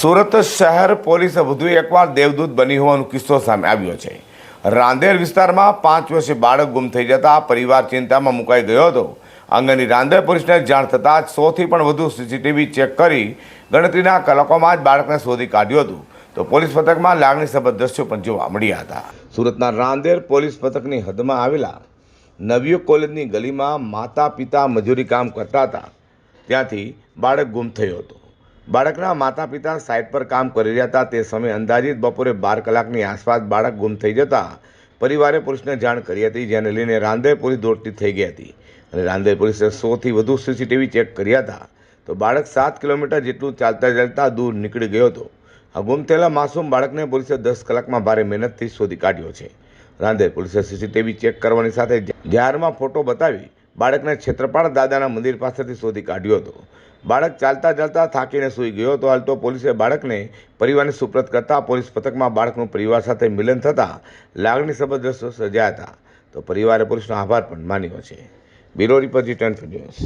સુરત શહેર પોલીસે વધુ એકવાર દેવદૂત બની હોવાનો કિસ્સો સામે આવ્યો છે. રાંદેર વિસ્તારમાં પાંચ વર્ષે બાળક ગુમ થઈ જતા પરિવાર ચિંતામાં મુકાઈ ગયો હતો. અંગેની રાંદેર પોલીસને જાણ થતાં સોથી પણ વધુ સીસીટીવી ચેક કરી ગણતરીના કલાકોમાં જ બાળકને શોધી કાઢ્યું હતું. તો પોલીસ પથકમાં લાગણીસભર દ્રશ્યો પણ જોવા મળ્યા હતા. સુરતના રાંદેર પોલીસ પથકની હદમાં આવેલા નવયુગ કોલેજની ગલીમાં માતા પિતા મજૂરી કામ કરતા હતા. ત્યાંથી બાળક ગુમ થયો હતો. બાળકના માતા પિતા સાઇટ પર કામ કરી રહ્યા હતા. તે સમયે અંદાજિત બપોરે બાર કલાકની આસપાસ બાળક ગુમ થઈ જતા પરિવારે પોલીસને જાણ કરી હતી, જેને લઈને રાંદેર પોલીસ દોડતી થઈ ગઈ હતી. અને રાંદેર પોલીસે સોથી વધુ સીસીટીવી ચેક કર્યા હતા. તો બાળક સાત કિલોમીટર જેટલું ચાલતા ચાલતા દૂર નીકળી ગયો હતો. આ ગુમ થયેલા માસૂમ બાળકને પોલીસે દસ કલાકમાં ભારે મહેનતથી શોધી કાઢ્યો છે. રાંદેર પોલીસે સીસીટીવી ચેક કરવાની સાથે જાહેરમાં ફોટો બતાવી બાળકને છેત્રપાળ દાદાના મંદિર પાસેથી શોધી કાઢ્યો હતો. બાળક ચાલતા ચાલતા થાકીને સૂઈ ગયો હતો. હાલ તો પોલીસે બાળકને પરિવારને સુપ્રત કરતા પોલીસ પથકમાં બાળકનું પરિવાર સાથે મિલન થતાં લાગણીસભર દ્રશ્યો સર્જાયા હતા. તો પરિવારે પોલીસનો આભાર પણ માન્યો છે. Bureau report return news.